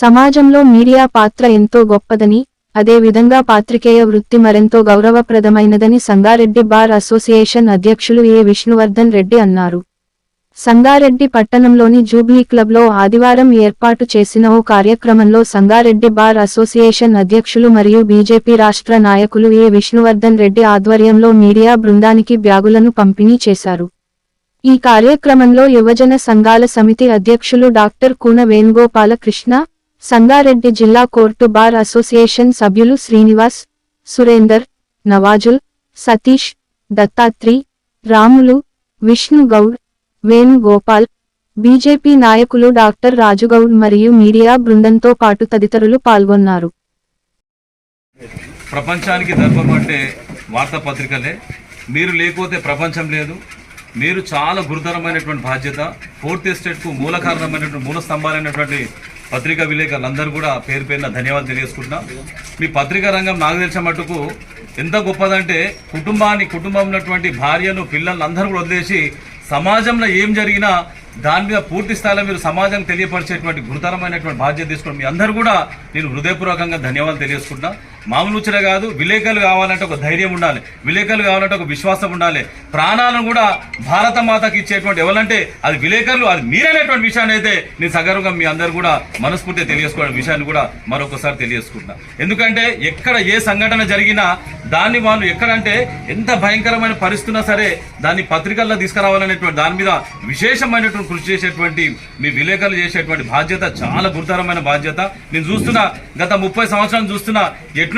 సమాజంలో మీడియా పాత్ర ఎంతో గొప్పదని అదే విధంగా పాత్రికేయ వృత్తి మరెంతో గౌరవప్రదమైనదని సంగారెడ్డి బార్ అసోసియేషన్ అధ్యక్షులు ఏ విష్ణువర్ధన్ రెడ్డి అన్నారు. సంగారెడ్డి పట్టణంలోని జూబ్లీ క్లబ్లో ఆదివారం ఏర్పాటు చేసిన ఓ కార్యక్రమంలో సంగారెడ్డి బార్ అసోసియేషన్ అధ్యక్షులు మరియు బీజేపీ రాష్ట్ర నాయకులు ఏ విష్ణువర్ధన్ రెడ్డి ఆధ్వర్యంలో మీడియా బృందానికి బ్యాగులను పంపిణీ చేశారు. ఈ కార్యక్రమంలో యువజన సంఘాల సమితి అధ్యక్షులు డాక్టర్ కూన వేణుగోపాలకృష్ణ సంగారెడ్డి జిల్లా కోర్టు బార్ అసోసియేషన్ సభ్యులు శ్రీనివాస్ సురేందర్ నవాజుల్ సతీష్ దత్తాత్రి రాములు విష్ణుగౌడ్ వేణుగోపాల్ బీజేపీ నాయకులు డాక్టర్ రాజుగౌడ్ మరియు మీడియా బృందంతో పాటు తదితరులు పాల్గొన్నారు. ప్రపంచానికి దర్పం అంటే వార్తాపత్రికలే. మీరు లేకపోతే ప్రపంచం లేదు. మీరు చాలా గురుతరమైనటువంటి బాధ్యత ఫోర్త్ ఎస్టేట్కు మూల కారణమైనటువంటి మూల స్తంభాలైనటువంటి పత్రికా విలేకరులందరూ కూడా పేరు పేరున ధన్యవాదాలు తెలియజేసుకుంటున్నా. మీ పత్రికా రంగం నాకు తెలిసిన మటుకు ఎంత గొప్పదంటే కుటుంబాన్ని కుటుంబం ఉన్నటువంటి భార్యను పిల్లలందరూ కూడా వదిలేసి సమాజంలో ఏం జరిగినా దాని మీద పూర్తి స్థాయిలో మీరు సమాజం తెలియపరిచేటువంటి గురుతరమైనటువంటి బాధ్యత తీసుకుని మీ అందరూ కూడా నేను హృదయపూర్వకంగా ధన్యవాదాలు తెలియజేసుకుంటున్నా. మామూలు ముచ్చట కాదు విలేకరులు కావాలంటే ఒక ధైర్యం ఉండాలి. విలేకరులు కావాలంటే ఒక విశ్వాసం ఉండాలి. ప్రాణాలను కూడా భారత మాతకి ఇచ్చేటువంటి ఎవరంటే అది విలేకరులు అది మీరనేటువంటి విషయాన్ని అయితే నేను సగర్వంగా మీ అందరు కూడా మనస్ఫూర్తిగా తెలియజేసుకోవడం విషయాన్ని కూడా మరొకసారి తెలియజేసుకుంటున్నా. ఎందుకంటే ఎక్కడ ఏ సంఘటన జరిగినా దాన్ని వాళ్ళు ఎక్కడంటే ఎంత భయంకరమైన పరిస్థితున్నా సరే దాన్ని పత్రికల్లో తీసుకురావాలనేటువంటి దాని మీద విశేషమైనటువంటి కృషి చేసేటువంటి మీ విలేకరులు చేసేటువంటి బాధ్యత చాలా గురుతరమైన బాధ్యత. నేను చూస్తున్నా గత ముప్పై సంవత్సరాలు చూస్తున్నా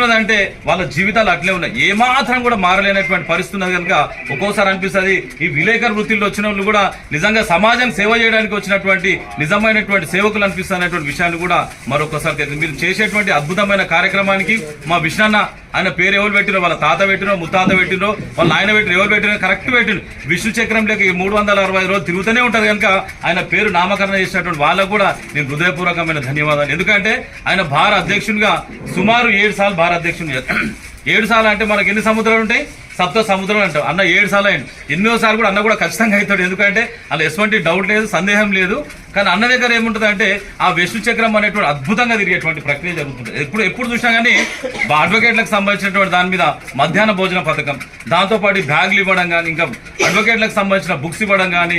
ఎట్లున్నదంటే వాళ్ళ జీవితాలు అట్లే ఉన్నాయి. ఏమాత్రం కూడా మారలేనటువంటి పరిస్థితి ఉన్నది కనుక ఒక్కోసారి అనిపిస్తుంది ఈ విలేకరు వృత్తిలో వచ్చిన వాళ్ళు కూడా నిజంగా సమాజం సేవ చేయడానికి వచ్చినటువంటి నిజమైనటువంటి సేవకులు అనిపిస్తున్నటువంటి విషయాన్ని కూడా మరొకసారి మీరు చేసేటువంటి అద్భుతమైన కార్యక్రమానికి మా విష్ణన్న ఆయన పేరు ఎవరు పెట్టినో వాళ్ళ తాత పెట్టినో ముత్తాత పెట్టినో వాళ్ళ ఆయన పెట్టిన ఎవరు పెట్టినో కరెక్ట్ పెట్టిన విష్ణు చక్రం లేక ఈ మూడు వందల అరవై రోజులు తిరుగుతూనే ఉంటుంది కనుక ఆయన పేరు నామకరణ చేసినటువంటి వాళ్ళకు కూడా నేను హృదయపూర్వకమైన ధన్యవాదాలు. ఎందుకంటే ఆయన భార అధ్యక్షునిగా సుమారు ఏడు సార్లు భార అధ్యక్షుని ఏడు సార్లు అంటే మనకి ఎన్ని సముద్రాలు ఉంటాయి? సప్త సముద్రం అంటాం. అన్న ఏడు సార్లు అయింది ఎన్నోసార్లు కూడా అన్న కూడా ఖచ్చితంగా అవుతాడు. ఎందుకంటే అలా ఎటువంటి డౌట్ లేదు సందేహం లేదు. కానీ అన్న దగ్గర ఏముంటుంది అంటే ఆ విష్ణు చక్రం అనేటువంటి అద్భుతంగా తిరిగేటువంటి ప్రక్రియ జరుగుతుంది. ఎప్పుడు ఎప్పుడు చూసినా కానీ అడ్వకేట్లకు సంబంధించినటువంటి దాని మీద మధ్యాహ్న భోజన పథకం దాంతోపాటు బ్యాగులు ఇవ్వడం కానీ ఇంకా అడ్వకేట్లకు సంబంధించిన బుక్స్ ఇవ్వడం కానీ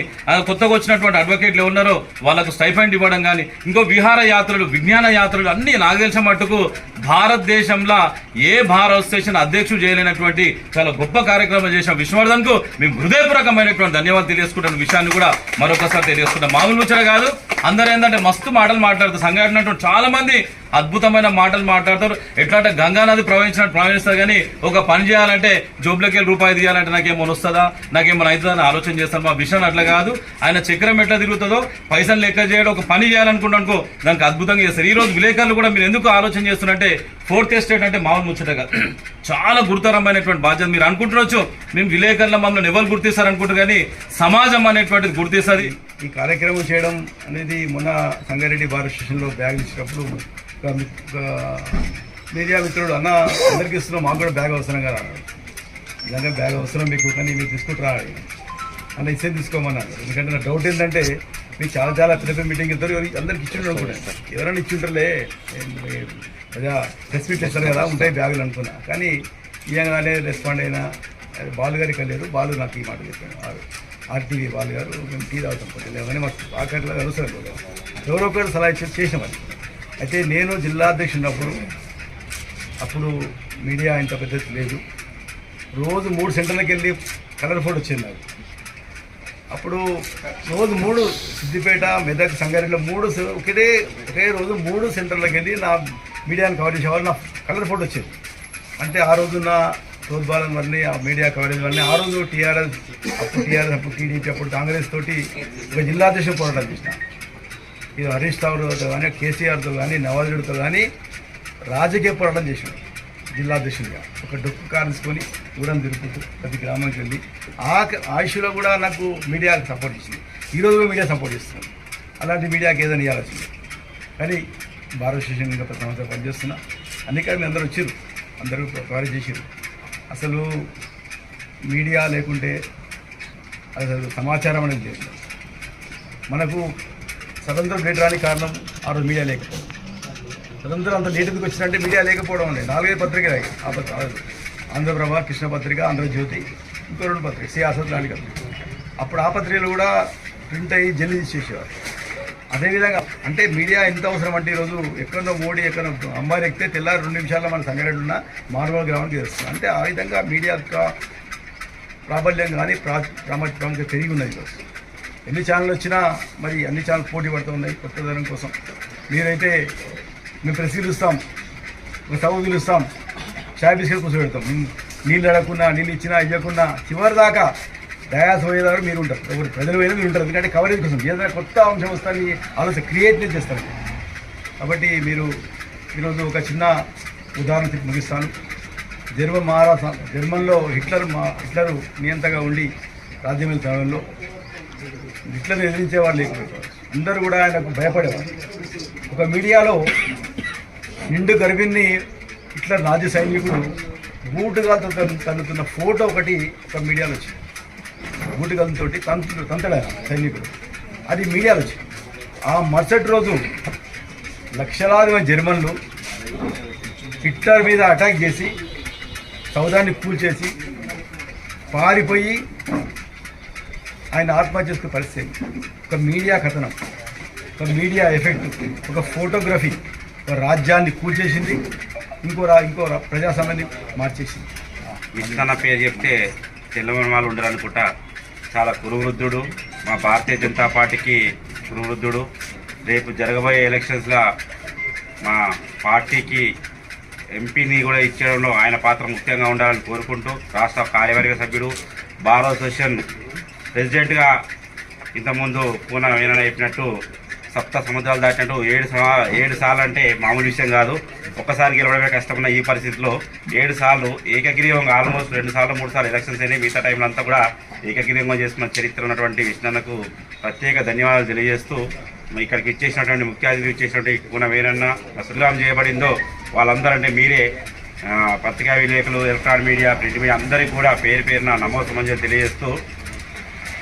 కొత్తగా వచ్చినటువంటి అడ్వకేట్లు ఉన్నారో వాళ్ళకు స్టైఫండ్ ఇవ్వడం కానీ ఇంకో విహార యాత్రలు విజ్ఞాన యాత్రలు అన్ని నాకు తెలిసిన మట్టుకు భారతదేశంలో ఏ భారత స్టేషన్ అధ్యక్షుడు చేయలేనటువంటి చాలా గొప్ప కార్యక్రమం చేసిన విష్ణువర్ధన్కు మేము హృదయపూర్వకమైనటువంటి ధన్యవాదాలు తెలియజేసుకుంటున్న విషయాన్ని కూడా మరొకసారి తెలియజేసుకుంటాం మామూలు ముచ్చట కాదు. అందరూ ఏంటంటే మస్తు మాటలు మాట్లాడుతారు. సంఘటన చాలా మంది అద్భుతమైన మాటలు మాట్లాడతారు. ఎట్లా అంటే గంగా నది ప్రవహించినట్టు ప్రవహిస్తారు కానీ ఒక పని చేయాలంటే జోబులకి వెళ్ళి రూపాయి తీయాలంటే నాకేమో వస్తుందా? నాకేమో అని ఆలోచన చేస్తాను. మా విషయం అట్లా కాదు. ఆయన చక్రం ఎట్లా తిరుగుతుందో పైసలు లెక్క చేయడం ఒక పని చేయాలనుకుంటానుకో దానికి అద్భుతంగా చేస్తారు. ఈ రోజు విలేకరులు కూడా మీరు ఎందుకు ఆలోచన చేస్తున్నారంటే ఫోర్త్ ఎస్టేట్ అంటే మామూలు ముచ్చట కాదు. చాలా గురుతరమైనటువంటి బాధ్యత. మీరు అనుకుంటున్నచ్చు మేము విలేకరుల మమ్మల్ని ఎవరు గుర్తిస్తారు అనుకుంటారు కానీ సమాజం అనేటువంటిది గుర్తిస్తుంది. ఈ కార్యక్రమం చేయడం అనేది మొన్న సంగారెడ్డి బార్ స్టేషన్లో బ్యాగ్ ఇచ్చినప్పుడు మీడియా మిత్రుడు అన్న అందరికి ఇస్తున్నాం మాకు కూడా బ్యాగ్ అవసరం కదా. నిజంగా బ్యాగ్ అవసరం మీకు కానీ మీరు తీసుకుంటారా అన్న ఇచ్చే తీసుకోమన్నాను ఎందుకంటే నా డౌట్ ఏంటంటే మీకు చాలా చాలా పెద్ద మీటింగ్ ఇద్దరు అందరికి ఇచ్చిండ్రు కూడా. ఎవరైనా ఇచ్చింటారులే అదే ప్రెస్ మీట్ చేస్తారు కదా ఉంటాయి బ్యాగులు అనుకున్నా. కానీ ఇయ్యగానే రెస్పాండ్ అయినా అది బాలు గారికి లేదు బాలు నాకు ఈ మాట చెప్పాను ఆర్టీవీ వాళ్ళు గారు మేము టీ తాగుతాం కొంచెం లేవని మాకు ఆకట్లో కలుస్తారు ఎవరో ఒకరు సలహా ఇచ్చి చేసామని అయితే నేను జిల్లా అధ్యక్షుడినప్పుడు అప్పుడు మీడియా ఇంత పెద్దది లేదు. రోజు మూడు సెంటర్లకు వెళ్ళి కలర్ ఫోటో వచ్చింది నాకు. అప్పుడు రోజు మూడు సిద్దిపేట మెదక్ సంగారెడ్డిలో మూడు సె- ఒకటే ఒకే రోజు మూడు సెంటర్లకు వెళ్ళి నా మీడియాని కవర్ చేసేవాళ్ళు నా కలర్ ఫోటో వచ్చింది. అంటే ఆ రోజు నా ప్రోద్బలం వల్లనే ఆ మీడియా కవరేజ్ వల్లనే ఆ రోజు టీఆర్ఎస్ అప్పుడు టీఆర్ఎస్ అప్పుడు టీడీపీ అప్పుడు కాంగ్రెస్ తోటి ఒక జిల్లా దేశం పోరాటం చేసిన. ఇది హరీష్ రావుతో కానీ కేసీఆర్తో కానీ నవాజుడితో కానీ రాజకీయ పోరాటం చేసాడు జిల్లాధ్యక్షుడిగా ఒక డొక్కు కారించుకొని దూరం తిరుగుతూ ప్రతి గ్రామానికి వెళ్ళి ఆ ఆయుష్లో కూడా నాకు మీడియా సపోర్ట్ చేసింది. ఈరోజు కూడా మీడియా సపోర్ట్ చేస్తున్నాను అలాంటి మీడియాకి ఏదైనా ఇవ్వాల్సింది కానీ భారత స్టేషన్ గత సంవత్సరం పనిచేస్తున్నా. అందుకని అందరూ వచ్చారు అందరూ కవరేజ్ చేసారు అసలు మీడియా లేకుంటే అసలు సమాచారం అనేది లేదు. మనకు స్వతంత్రం పెట్టడానికి కారణం ఆ రోజు మీడియా లేకపోవడం. స్వతంత్రం అంత లేట్ ఎందుకు వచ్చినట్టే మీడియా లేకపోవడం అండి నాలుగైదు పత్రికలు అయ్యాయి. ఆ పత్ర ఆంధ్రప్రభ కృష్ణ పత్రిక ఆంధ్రజ్యోతి ఇంకో రెండు పత్రిక సియాసత్ లాంటి అప్పుడు ఆ పత్రికలు కూడా ప్రింట్ అయ్యి జల్లి చేసేవారు. అదేవిధంగా అంటే మీడియా ఎంత అవసరం అంటే ఈరోజు ఎక్కడో మోడీ ఎక్కడ అమ్మాయి ఎక్కితే తెల్లారి రెండు నిమిషాల్లో మన సంఘటన ఉన్న మానవ గ్రౌండ్కి తెలుస్తుంది అంటే ఆ విధంగా మీడియా యొక్క ప్రాబల్యం కానీ ప్రా ప్రాముఖ్యత పెరిగి ఉన్నది ఈరోజు. ఎన్ని ఛానల్ వచ్చినా మరి అన్ని ఛానల్ పోటీ పడుతూ ఉన్నాయి కొత్తదనం కోసం. మీరైతే మేము ప్రెస్ పిలుస్తాం ఒక సభ పిలుస్తాం చాయ్ బిస్కెట్ కూర్చోబెడతాం. నీళ్ళు అడగకుండా నీళ్ళు ఇచ్చినా ఇవ్వకుండా చివరి దాకా డయాస్ మీరు ఉంటారు. ఎవరు ప్రజలు పోయినా మీరు ఉంటారు. ఎందుకంటే కవరేజ్ కోసం ఏదైనా కొత్త అంశం వస్తారని ఆలోచన క్రియేట్నే చేస్తారు. కాబట్టి మీరు ఈరోజు ఒక చిన్న ఉదాహరణ ముగిస్తాను. జర్మన్ మహారాష్ట్ర జర్మన్లో హిట్లర్ మా హిట్లర్ నియంతగా ఉండి రాజ్యం సమయంలో హిట్లర్ ఎదిరించేవాళ్ళు లేకపోతే అందరూ కూడా ఆయనకు భయపడేవారు. ఒక మీడియాలో నిండు గర్భిణి హిట్లర్ రాజ్య సైనికుడు బూటుగా తన్ను- తన్నుతున్న ఫోటో ఒకటి ఒక మీడియాలో వచ్చింది. బూటుగాలతో తంతు తంతడా సైనికుడు? అది మీడియాలో వచ్చింది ఆ మరుసటి రోజు లక్షలాది మంది జర్మన్లు హిట్లర్ మీద అటాక్ చేసి సౌదాన్ని కూల్చేసి పారిపోయి ఆయన ఆత్మహత్య చేసుకునే పరిస్థితి. ఒక మీడియా కథనం ఒక మీడియా ఎఫెక్ట్ ఒక ఫోటోగ్రఫీ ఒక రాజ్యాన్ని కూల్చేసింది ఇంకో రా ఇంకో రా- ప్రజాస్వామ్యాన్ని మార్చేసింది. విష్ణన్న పేరు చెప్తే తెల్లమని వాళ్ళు ఉండరు అనుకుంటా చాలా కురువృద్ధుడు మా భారతీయ జనతా పార్టీకి కురువృద్ధుడు రేపు జరగబోయే ఎలక్షన్స్లో మా పార్టీకి ఎంపీని కూడా ఇచ్చేయడంలో ఆయన పాత్ర ముఖ్యంగా ఉండాలని కోరుకుంటూ రాష్ట్ర కార్యవర్గ సభ్యుడు బార్ అసోసియేషన్ ప్రెసిడెంట్గా ఇంతకుముందు పూన వేనన చెప్పినట్టు సప్త సముద్రాలు దాటినట్టు ఏడు ఏడు సార్లు అంటే మామూలు విషయం కాదు. ఒక్కసారి గెలవడమే కష్టమైన ఈ పరిస్థితిలో ఏడు సార్లు ఏకగ్రీవంగా ఆల్మోస్ట్ రెండు సార్లు మూడు సార్లు ఎలక్షన్స్ అయినాయి. మిగతా టైంలో అంతా కూడా ఏకగ్రీవంగా చేసుకున్న చరిత్ర ఉన్నటువంటి విష్ణన్నకు ప్రత్యేక ధన్యవాదాలు తెలియజేస్తూ ఇక్కడికి ఇచ్చేసినటువంటి ముఖ్య అతిథి ఇచ్చేసినటువంటి గుణం ఏనన్నా సుల్లాం చేయబడిందో వాళ్ళందరూ అంటే మీరే పత్రికా విలేకరులు ఎలక్ట్రానిక్ మీడియా ప్రింట్ మీడియా అందరికీ కూడా పేరు పేరున నమోదు సమంజలు తెలియజేస్తూ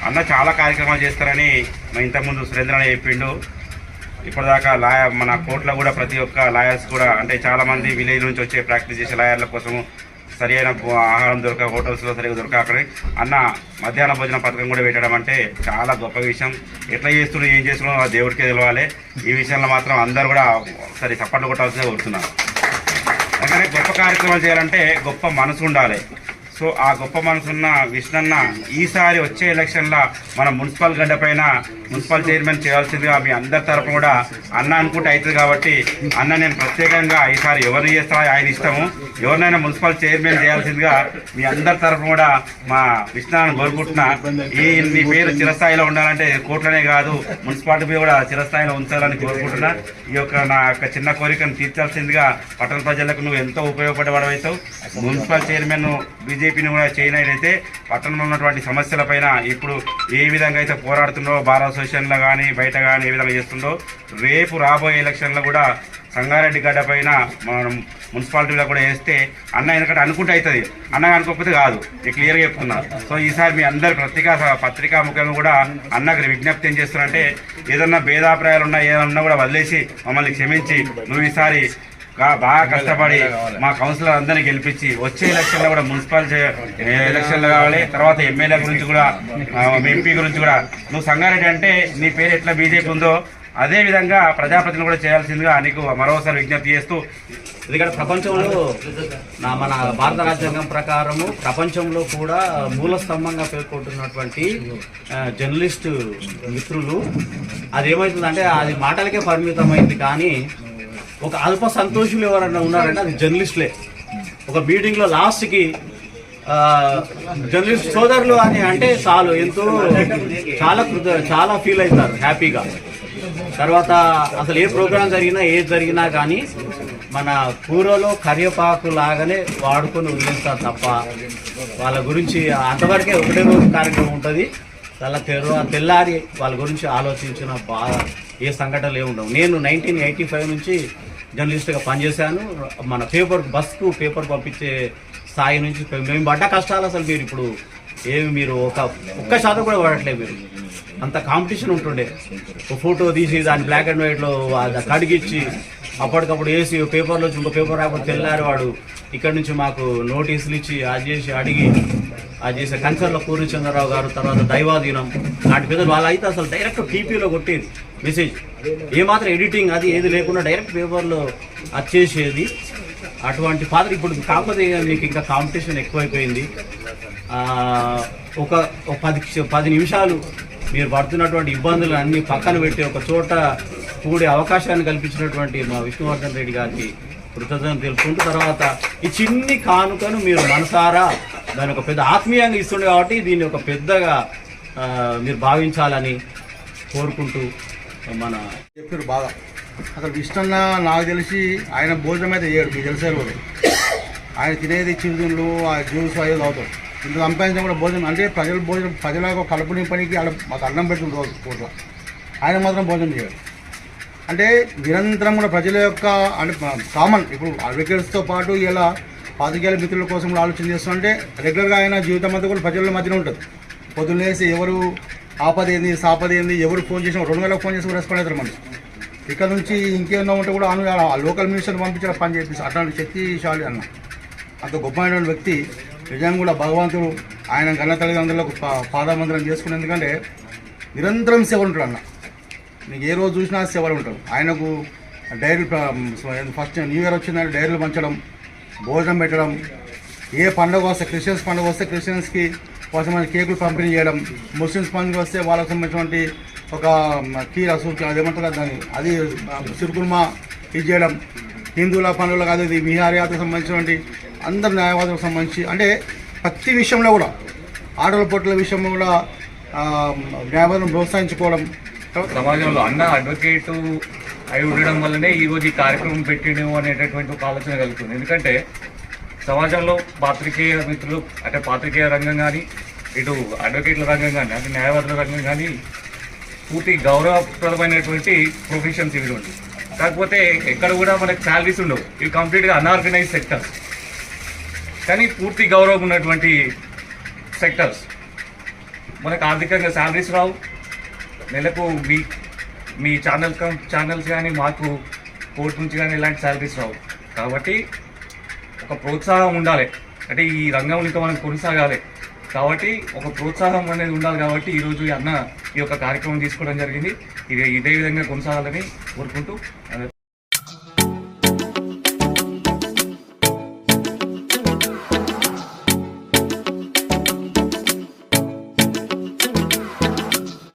అన్న చాలా కార్యక్రమాలు చేస్తారని మా ఇంతకుముందు సురేంద్ర చెప్పిండు. ఇప్పటిదాకా లాయ మన కోర్టులో కూడా ప్రతి ఒక్క లాయర్స్ కూడా అంటే చాలామంది విలేజ్ నుంచి వచ్చే ప్రాక్టీస్ చేసే లాయర్ల కోసం సరి అయిన ఆహారం దొరక హోటల్స్లో సరిగా దొరకకనే అన్న మధ్యాహ్న భోజన పథకం కూడా పెట్టడం అంటే చాలా గొప్ప విషయం. ఎట్లా చేస్తున్నారు ఏం చేస్తున్నాడో ఆ దేవుడికే తెలవాలి. ఈ విషయంలో మాత్రం అందరూ కూడా సరే చప్పట్లు కొట్టాల్సిందే కోరుతున్నారు ఎందుకంటే గొప్ప కార్యక్రమాలు చేయాలంటే గొప్ప మనసు ఉండాలి. సో ఆ గొప్ప మనసున్న విష్ణన్న ఈసారి వచ్చే ఎలక్షన్లో మన మున్సిపల్ గడ్డ పైన మున్సిపల్ చైర్మన్ చేయాల్సిందిగా మీ అందరి తరపు కూడా అన్న అనుకుంటే అవుతుంది కాబట్టి అన్న నేను ప్రత్యేకంగా ఈసారి ఎవరిని చేస్తా ఆయన ఇష్టము ఎవరినైనా మున్సిపల్ చైర్మన్ చేయాల్సిందిగా మీ అందరి తరపు కూడా మా విష్ణాన్ని కోరుకుంటున్నా. ఈ నీ పేరు చిరస్థాయిలో ఉండాలంటే కోట్లనే కాదు మున్సిపాలిటీ కూడా చిరస్థాయిలో ఉంచాలని కోరుకుంటున్నా. ఈ యొక్క నా యొక్క చిన్న కోరికను తీర్చాల్సిందిగా పట్టణ ప్రజలకు నువ్వు ఎంతో ఉపయోగపడేవాడవుతావు. మున్సిపల్ చైర్మన్ బీజేపీని కూడా చేయనైతే పట్టణంలో ఉన్నటువంటి సమస్యలపైన ఇప్పుడు ఏ విధంగా అయితే పోరాడుతుండో బార్ అసోసియేషన్లో కానీ బయట కానీ ఏ విధంగా చేస్తుండో రేపు రాబోయే ఎలక్షన్లో కూడా సంగారెడ్డి గడ్డ పైన మనం మున్సిపాలిటీలో కూడా వేస్తే అన్న ఎందుకంటే అనుకుంటే అవుతుంది. అన్న అనుకోకపోతే కాదు. నేను క్లియర్గా చెప్తున్నా. సో ఈసారి మీ అందరి పత్రికా పత్రికా ముఖ్యంగా కూడా అన్నకి విజ్ఞప్తి ఏం చేస్తున్నారంటే ఏదన్నా భేదాభిప్రాయాలు ఉన్నా ఏమన్నా కూడా వదిలేసి మమ్మల్ని క్షమించి నువ్వు ఈసారి బాగా కష్టపడి మా కౌన్సిలర్ అందరినీ గెలిపించి వచ్చే ఎలక్షన్లో కూడా మున్సిపల్ ఎలక్షన్లు కావాలి తర్వాత ఎమ్మెల్యే గురించి కూడా ఎంపీ గురించి కూడా. నువ్వు సంగారెడ్డి అంటే నీ పేరు ఎట్లా బీజేపీ ఉందో అదే విధంగా ప్రజాప్రతినిధులు కూడా చేయాల్సిందిగా నీకు మరోసారి విజ్ఞప్తి చేస్తూ. ఎందుకంటే ప్రపంచంలో నా మన భారత రాజ్యాంగం ప్రకారము ప్రపంచంలో కూడా మూల స్తంభంగా పేర్కొంటున్నటువంటి జర్నలిస్ట్ మిత్రులు. అది ఏమవుతుందంటే అది మాటలకే పరిమితమైంది కానీ ఒక అల్ప సంతోషులు ఎవరైనా ఉన్నారంటే అది జర్నలిస్టులే. ఒక మీటింగ్లో లాస్ట్కి జర్నలిస్ట్ సోదరులు అని అంటే చాలు ఎంతో చాలా కృత- చాలా ఫీల్ అవుతారు హ్యాపీగా. తర్వాత అసలు ఏ ప్రోగ్రాం జరిగినా ఏది జరిగినా కానీ మన కూరలో కరివేపాకు లాగానే వాడుకొని వదిలేస్తారు తప్ప వాళ్ళ గురించి అంతవరకే ఒకటే రోజు కార్యక్రమం ఉంటుంది. చాలా తెర తెల్లారి వాళ్ళ గురించి ఆలోచించిన బాధ ఏ సంఘటనలు ఏమి ఉండవు. నేను నైన్టీన్ ఎయిటీ ఫైవ్ నుంచి జర్నలిస్ట్గా పనిచేశాను. మన పేపర్ బస్కు పేపర్ పంపించే స్థాయి నుంచి మేము పడ్డ కష్టాలు అసలు మీరు ఇప్పుడు ఏమి మీరు ఒక ఒక్క శాతం కూడా పడట్లేదు మీరు. అంత కాంపిటీషన్ ఉంటుండే. ఒక ఫోటో తీసి దాన్ని బ్లాక్ అండ్ వైట్లో అది కడిగిచ్చి అప్పటికప్పుడు వేసి పేపర్లో ఇంకో పేపర్ రాకపోతే తెల్లారి వాడు ఇక్కడ నుంచి మాకు నోటీసులు ఇచ్చి అది చేసి అడిగి అది చేసే కంచర్ల పూర్ణచంద్రరావు గారు తర్వాత దైవాధీనం. నాటి పెద్దలు వాళ్ళు అయితే అసలు డైరెక్ట్ టీపీలో కొట్టేది మెసేజ్ ఏమాత్రం ఎడిటింగ్ అది ఏది లేకుండా డైరెక్ట్ పేపర్లో వచ్చేసేది అటువంటి పాత్ర ఇప్పుడు కాకపోతే మీకు ఇంకా కాంపిటీషన్ ఎక్కువైపోయింది. ఒక ఒక పది పది నిమిషాలు మీరు పడుతున్నటువంటి ఇబ్బందులు అన్ని పక్కన పెట్టి ఒక చోట కూడే అవకాశాన్ని కల్పించినటువంటి మా విష్ణువర్ధన్ రెడ్డి గారికి కృతజ్ఞతలు తెలుపుకుంటూ తర్వాత ఈ చిన్ని కానుకను మీరు మనసారా దాని ఒక పెద్ద ఆత్మీయంగా ఇస్తుండే కాబట్టి దీన్ని ఒక పెద్దగా మీరు భావించాలని కోరుకుంటూ మన చెప్పారు బాగా. అసలు ఇష్టం నాకు తెలిసి ఆయన భోజనం అయితే చేయడు మీకు తెలిసే రోజు. ఆయన తినేది చిరుతిండ్లు ఆ జ్యూస్ అయ్యేది అవుతాడు ఇంత సంపాదించిన కూడా భోజనం అంటే ప్రజల భోజనం ప్రజలకు కలుపుని పనికి వాళ్ళ మాకు అన్నం పెడుతుంది రోజు పూట. ఆయన మాత్రం భోజనం చేయడు. అంటే నిరంతరం కూడా ప్రజల యొక్క అంటే కామన్ ఇప్పుడు అడ్వకేట్స్తో పాటు ఇలా పాతికేయుల మిత్రుల కోసం కూడా ఆలోచన చేస్తుంటే రెగ్యులర్గా ఆయన జీవితం అంతా కూడా ప్రజల మధ్యన ఉంటుంది. పొద్దున్నేసి ఎవరు ఆపదేంది సాపదేంది ఎవరు ఫోన్ చేసినా రెండు వేలకు ఫోన్ చేసి రెస్పాండ్ అవుతారు మనం ఇక్కడ నుంచి ఇంకేమన్నా ఉంటే కూడా అను ఆ లోకల్ మినిస్టర్ పంపించడం పని చేపిస్తారు అట్లాంటి శక్తిశాలి అన్న. అంత గొప్పమైనటువంటి వ్యక్తి నిజంగా కూడా భగవంతుడు ఆయన గన్న తల్లిదండ్రులకు పా- పాదమందిరం చేసుకుని ఎందుకంటే నిరంతరం సేవ ఉంటాడు అన్న. నీకు ఏ రోజు చూసినా సేవలు ఉంటాడు ఆయనకు డైరీ ఫస్ట్ న్యూ ఇయర్ వచ్చిందంటే డైరీలు పంచడం భోజనం పెట్టడం ఏ పండుగ వస్తే క్రిస్టియన్స్ పండుగ వస్తే క్రిస్టియన్స్కి కోసం కేకులు పంపిణీ చేయడం ముస్లిమ్స్ పండుగ వస్తే వాళ్ళకి సంబంధించినటువంటి ఒక కీర సూచి అదేమంటారు దాన్ని? అది సిరుకుర్మా ఇది చేయడం. హిందువుల పండుగలు అది ఇది విహారయాత్రకు సంబంధించినటువంటి అందరు న్యాయవాదులకు సంబంధించి అంటే ప్రతి విషయంలో కూడా ఆటల పోటీల విషయంలో కూడా న్యాయవాదులను ప్రోత్సహించుకోవడం సమాజంలో అన్న అడ్వకేటు అయి ఉండడం వల్లనే ఈరోజు ఈ కార్యక్రమం పెట్టిండు అనేటటువంటి ఒక ఆలోచన కలుగుతుంది. ఎందుకంటే సమాజంలో పాత్రికేయ మిత్రులు అంటే పాత్రికేయ రంగం కానీ ఇటు అడ్వకేట్ల రంగం కానీ అంటే న్యాయవాదుల రంగం కానీ పూర్తి గౌరవప్రదమైనటువంటి ప్రొఫెషన్స్ ఇవి ఉంది కాకపోతే ఎక్కడ కూడా మనకి శాలరీస్ ఉండవు. ఇవి కంప్లీట్గా అన్ఆర్గనైజ్ సెక్టర్స్ కానీ పూర్తి గౌరవం ఉన్నటువంటి సెక్టర్స్ మనకు ఆర్థికంగా శాలరీస్ రావు. నెలకు మీ మీ ఛానల్ ఛానల్స్ కానీ మాకు కోర్టు నుంచి కానీ ఇలాంటి శాలరీస్ రావు. కాబట్టి ఒక ప్రోత్సాహం ఉండాలి. అంటే ఈ రంగంలో ఇంకా మనం కొనసాగాలి. కాబట్టి ఒక ప్రోత్సాహం అనేది ఉండాలి కాబట్టి ఈరోజు అన్న ఈ యొక్క కార్యక్రమం తీసుకోవడం జరిగింది. ఇది ఇదే విధంగా కొనసాగాలని కోరుకుంటూ